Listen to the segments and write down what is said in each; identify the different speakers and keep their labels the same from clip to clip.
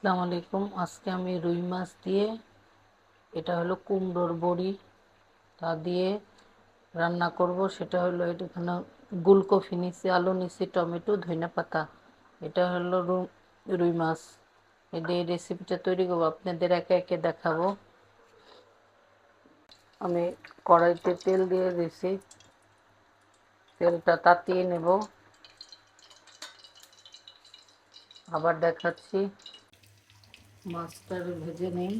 Speaker 1: আসসালামু আলাইকুম। আজকে আমি রুই মাছ দিয়ে, এটা হলো কুমড়োর বড়ি, তা দিয়ে রান্না করব। সেটা হলো এখানে গুলকফি নিছি আলু নিছি টমেটো ধনিয়া পাতা। এটা হলো রুই মাছ। এই দিয়ে এই রেসিপিটা তৈরি করব, আপনাদের একে একে দেখাবো। আমি কড়াইতে তেল দিয়ে দিয়েছি তেলটা তাতিয়ে নেব। আবার দেখাচ্ছি। মাছটা ভেজে নেই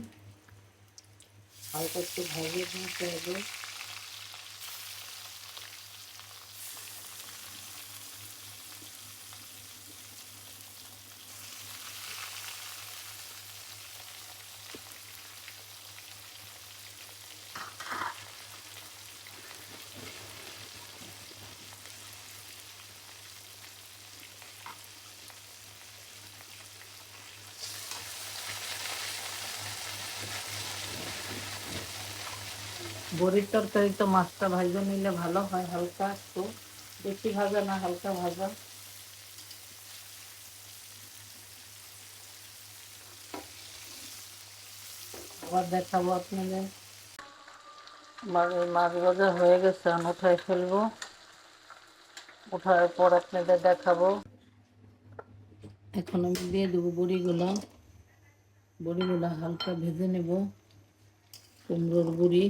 Speaker 1: হালকা একটু ভেজে নিতে হবে বড়ির তরকারি তো মাছটা ভাজা নিলে ভালো হয়, হালকা একটু। বেশি ভাজা না, হালকা ভাজা। আবার দেখাবো আপনাদের। মাছ ভাজা হয়ে গেছে আমি উঠায় ফেলব। ওঠার পর আপনাদের দেখাবো। এখন আমি দিয়ে দেবো বড়িগুলো। বড়িগুলো হালকা ভেজে নেব। কুমড়োর বড়ি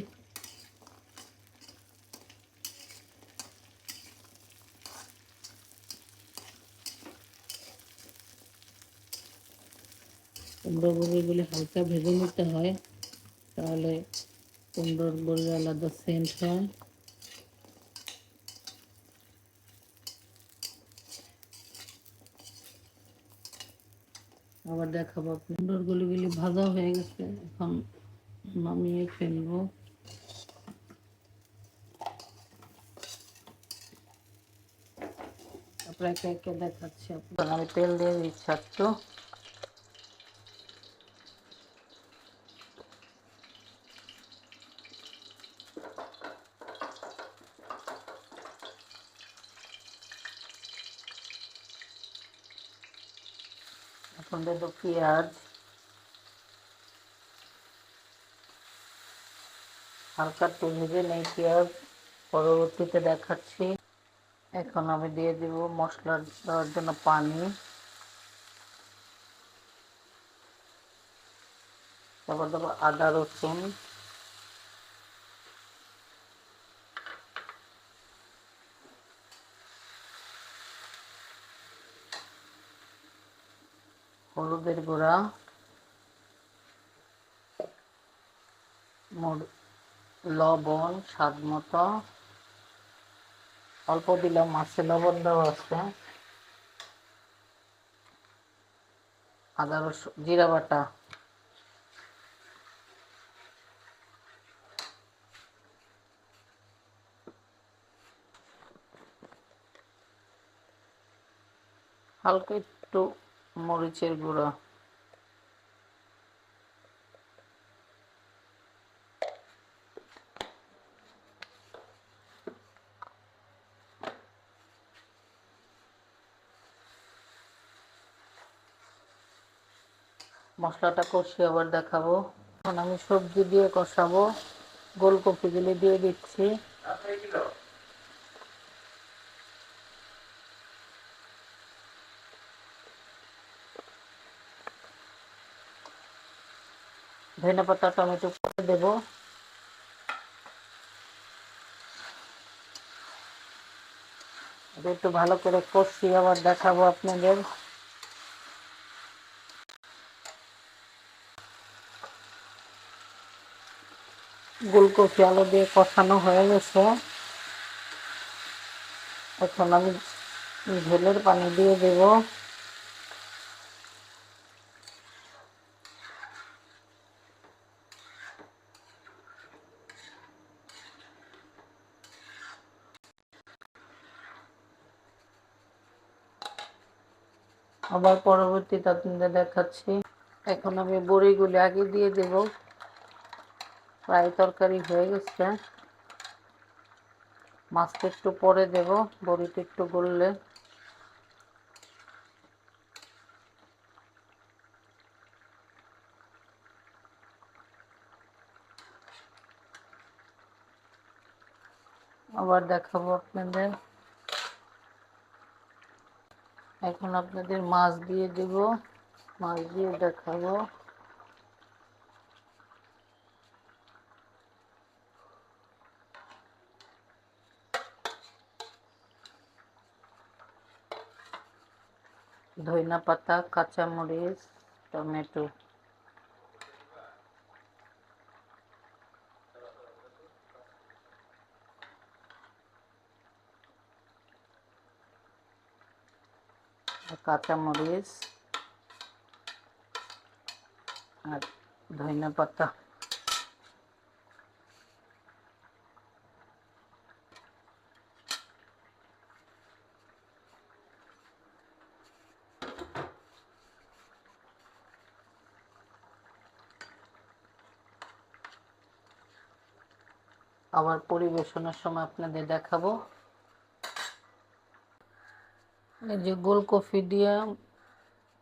Speaker 1: কুমড়ো বড়িগুলি হালকা ভেজে নিতে হয়, তাহলে কুমড়োর বড়ি আলাদা সেন্ট হয়। আবার দেখাবো কুমড়োর গুলিগুলি ভাজা হয়ে গেছে, এখন নামিয়ে ফেলব। দেখাচ্ছি। আমি তেল দিয়ে দিচ্ছি এখন দেবো পেঁয়াজ, হালকা একটু ভেজে নেই পেঁয়াজ, পরবর্তীতে দেখাচ্ছি। এখন আমি দিয়ে দেব মশলা দেওয়ার জন্য পানি। তারপর দেবো আদা রসুন। হলুদের গুঁড়া লবণ, স্বাদ মতো। অল্প দিলাম মাছে লবণ দেওয়া আছে। আদা, রসুন, জিরা বাটা। হালকা একটু মরিচের গুঁড়া। মশলাটা কষিয়ে আবার দেখাবো। এখন আমি সবজি দিয়ে কষাবো। গোলকপিগুলি দিয়ে দিচ্ছি। ধনে পাতা, টমেটো করে দেবো। একটু ভালো করে কষি আবার দেখাবো আপনাদের। ফুলকপি আলু দিয়ে কষানো হয়ে গেছে। এখন আমি ঝোলের পানি দিয়ে দেব। আবার পরবর্তীতে আপনাদের দেখাচ্ছি। এখন আমি বড়িগুলি আগে দিয়ে দেব। প্রায় তরকারি হয়ে গেছে। মাছটা একটু পরে দেব, বড়িটা একটু গললে। আবার দেখাবো আপনাদের। এখন আপনাদের মাছ দিয়ে দেব মাছ দিয়ে দেখাবো। ধইনা পাতা কাঁচামরিচ টমেটো। কাঁচামরিচ আর ধইনা পাতা। আবার পরিবেশনের সময় আপনাদের দেখাবো। এই যে গোল কফি দিয়ে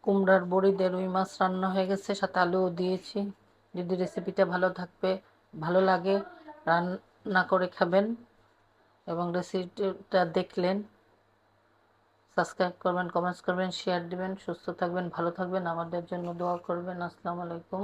Speaker 1: কুমড়ার বড়ি দিয়ে রুই মাছ রান্না হয়ে গেছে, সাথে আলুও দিয়েছি। যদি রেসিপিটা ভালো থাকবে, ভালো লাগে, রান্না করে খাবেন এবং রেসিপিটা দেখলেন। সাবস্ক্রাইব করবেন কমেন্টস করবেন শেয়ার দিবেন, সুস্থ থাকবেন, ভালো থাকবেন, আমাদের জন্য দোয়া করবেন। আসসালামু আলাইকুম।